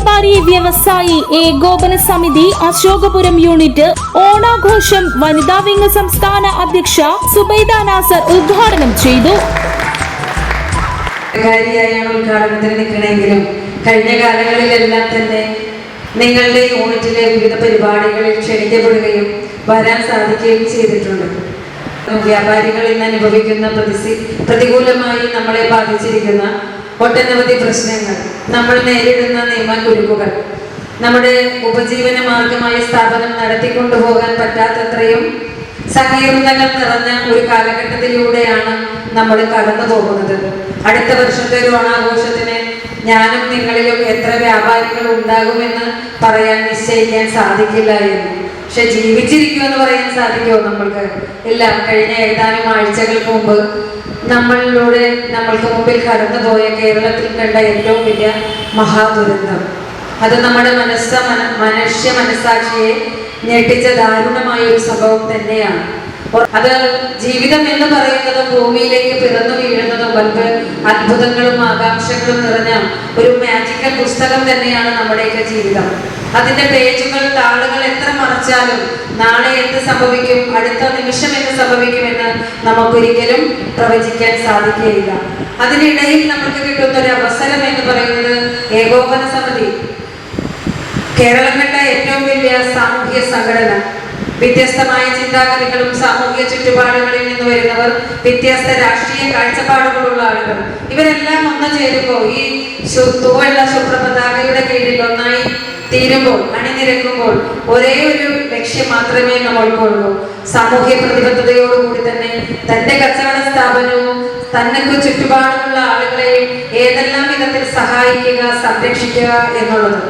വ്യാപാരി വ്യവസായി ഏകോപന സമിതി അശോകപുരം യൂണിറ്റ് ഓണാഘോഷം വനിതാ വിംഗ് സംസ്ഥാന അധ്യക്ഷ സുബൈദ നാസർ ഉദ്ഘാടനം ചെയ്തു. കഴിഞ്ഞ കാലങ്ങളിലെല്ലാം തന്നെ നിങ്ങളുടെ യൂണിറ്റിലെ വിവിധ പരിപാടികളിൽ ക്ഷണിക്കപ്പെടുകയും വരാൻ സാധിക്കുകയും ചെയ്തിട്ടുണ്ട്. വ്യാപാരികൾ ഇന്ന് അനുഭവിക്കുന്ന പ്രതികൂലമായി നമ്മളെ ബാധിച്ചിരിക്കുന്ന ഒട്ടനവധി പ്രശ്നങ്ങൾ. നമ്മൾ നേരിടുന്ന നിയമക്കുരുക്കുകൾ നമ്മുടെ ഉപജീവന മാർഗമായ സ്ഥാപനം നടത്തിക്കൊണ്ടുപോകാൻ പറ്റാത്തത്രയും സങ്കീർണതകൾ നിറഞ്ഞ ഒരു കാലഘട്ടത്തിലൂടെയാണ് നമ്മൾ കടന്നു പോകുന്നത്. അടുത്ത വർഷത്തെ ഒരു ഓണാഘോഷത്തിന് ഞാനും നിങ്ങളിലും എത്ര വ്യാപാരികൾ ഉണ്ടാകുമെന്ന് പറയാൻ നിശ്ചയിക്കാൻ സാധിക്കില്ല എന്ന്. പക്ഷെ ജീവിച്ചിരിക്കുമെന്ന് പറയാൻ സാധിക്കുമോ നമ്മൾക്ക്? ഇല്ല കഴിഞ്ഞ ഏതാനും ആഴ്ചകൾക്ക് മുമ്പ് നമ്മളിലൂടെ നമ്മൾക്ക് മുമ്പിൽ കടന്നുപോയ കേരളത്തിൽ കണ്ട ഏറ്റവും വലിയ മഹാദുരന്തം. അത് നമ്മുടെ മനസ്സ മനുഷ്യ മനസ്സാക്ഷിയെ ഞെട്ടിച്ച ദാരുണമായ ഒരു സംഭവം തന്നെയാണ്. അത് ജീവിതം എന്ന് പറയുന്നത് ഭൂമിയിലേക്ക് പിറന്നു വീഴുന്നതും മറ്റ് അത്ഭുതങ്ങളും ആകാംക്ഷകളും നിറഞ്ഞ ഒരു മാജിക്കൽ പുസ്തകം തന്നെയാണ് നമ്മുടെയൊക്കെ ജീവിതം. അതിന്റെ പേജുകൾ താളുകൾ എത്ര മറച്ചാലും നാളെ എന്ത് സംഭവിക്കും അടുത്ത നിമിഷം എന്ത് സംഭവിക്കുമെന്ന് നമുക്കൊരിക്കലും പ്രവചിക്കാൻ സാധിക്കുകയില്ല. അതിനിടയിൽ നമുക്ക് കിട്ടുന്ന ഒരു അവസരം എന്ന് പറയുന്നത് ഏകോപന സമിതി. കേരളം കണ്ട ഏറ്റവും വലിയ സാമൂഹ്യ സംഘടന. വ്യത്യസ്തമായ ചിന്താഗതികളും സാമൂഹിക ചുറ്റുപാടുകളിൽ നിന്ന് വരുന്നവർ വ്യത്യസ്ത രാഷ്ട്രീയ കാഴ്ചപ്പാടുകളുള്ള ആളുകൾ. ഇവരെല്ലാം ഒന്ന് ചേരുമ്പോൾ ഈ തൂവെള്ള ശുഭ്രപതാകയുടെ കീഴിൽ ഒന്നായി തീരുമ്പോൾ അണിനിരക്കുമ്പോൾ ഒരേ ഒരു ലക്ഷ്യം മാത്രമേ നമ്മൾക്കുള്ളൂ. സാമൂഹ്യ പ്രതിബദ്ധതയോടുകൂടി തന്നെ തന്റെ കച്ചവട സ്ഥാപനവും തന്നക്ക് ചുറ്റുപാടുമുള്ള ആളുകളെയും ഏതെല്ലാം വിധത്തിൽ സഹായിക്കുക സംരക്ഷിക്കുക എന്നുള്ളത്.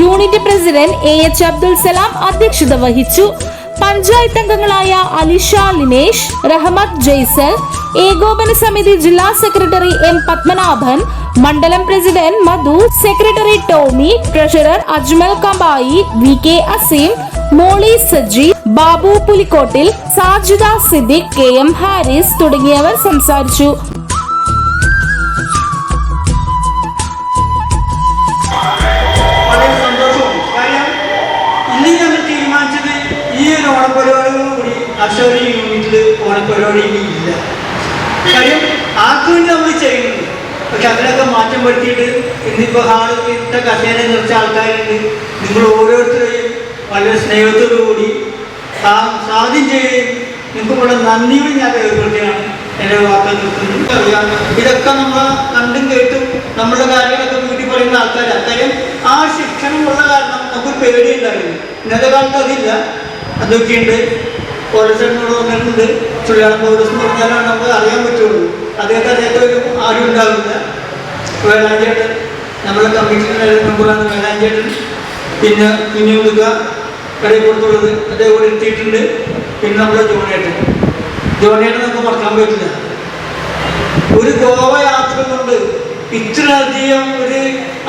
Unit president A H Abdul Salam അധ്യക്ഷത വഹിച്ചു. പഞ്ചായത്ത് അംഗങ്ങളായ അലിഷ ലിനേഷ് റഹ്മത്ത് ജയ്സൽ ഏകോപന സമിതി ജില്ലാ സെക്രട്ടറി എം പത്മനാഭൻ മണ്ഡലം president Madhu secretary Tomy treasurer Ajmal Kambayi V K Azeem Molly Saji Babu Pulikottil Sajida Siddique K M Haris തുടങ്ങിയവർ സംസാരിച്ചു. യൂണിറ്റിൽ യൂണിറ്റിൽ പരിപാടി ഇനി ഇല്ല. കാര്യം ആക്കുവേണ്ടി നമ്മൾ ചെയ്യുന്നുണ്ട് പക്ഷെ അതിനൊക്കെ മാറ്റം വരുത്തിയിട്ട് ഇന്നിപ്പോൾ ഹാൾ ഇട്ട കസേര നിറച്ച ആൾക്കാരുണ്ട്. നിങ്ങൾ ഓരോരുത്തരെയും വളരെ സ്നേഹത്തോടു കൂടി ആ സാധ്യം ചെയ്യുകയും നിങ്ങൾക്ക് ഇവിടെ നന്ദിയും ഞാൻ രേഖപ്പെടുത്തുകയാണ് എന്റെ വാക്കുകൾ നിർത്തുന്നത് ഇതൊക്കെ നമ്മൾ കണ്ടും കേട്ടും നമ്മളുടെ കാര്യങ്ങളൊക്കെ വീട്ടിൽ പറയുന്ന ആൾക്കാർ കാര്യം ആ ശിക്ഷണമുള്ള കാരണം നമുക്ക് പേടിയുണ്ടായിരുന്നു ഇന്നത്തെ കാലത്ത് അതില്ല. അതൊക്കെയുണ്ട് പോലീസ് ചുള്ളിയാളം പോലീസ് എന്ന് പറഞ്ഞാലാണ് നമുക്ക് അറിയാൻ പറ്റുള്ളൂ. അദ്ദേഹത്തെ ഒരു ആരും ഉണ്ടാവില്ല. വേളാഞ്ചേട്ടൻ നമ്മളെ കമ്മിറ്റിയുടെ മെമ്പറാണ് വേളാഞ്ചേട്ടൻ പിന്നെ കുഞ്ഞു മുതുക കടയിൽ കൊടുത്തുള്ളത് അദ്ദേഹം ഇവിടെ എത്തിയിട്ടുണ്ട്. പിന്നെ നമ്മുടെ ജോണേട്ടൻ. ജോണേട്ടൻ നമുക്ക് മറക്കാൻ പറ്റില്ല. ഒരു ഗോവ യാത്ര കൊണ്ട് ഇത്രയധികം ഒരു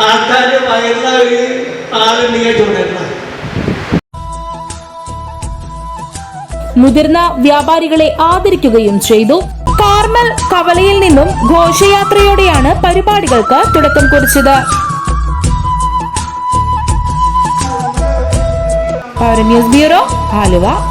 ആൾക്കാരുടെ വയറുള്ള ഒരു ആളുണ്ടെങ്കിൽ ജോണേട്ടനാണ് മുതിർന്ന വ്യാപാരികളെ ആദരിക്കുകയും ചെയ്തു. കാർമൽ കവലയിൽ നിന്നും ഘോഷയാത്രയോടെയാണ് പരിപാടികൾക്ക് തുടക്കം കുറിച്ചത്. News bureau Aluva.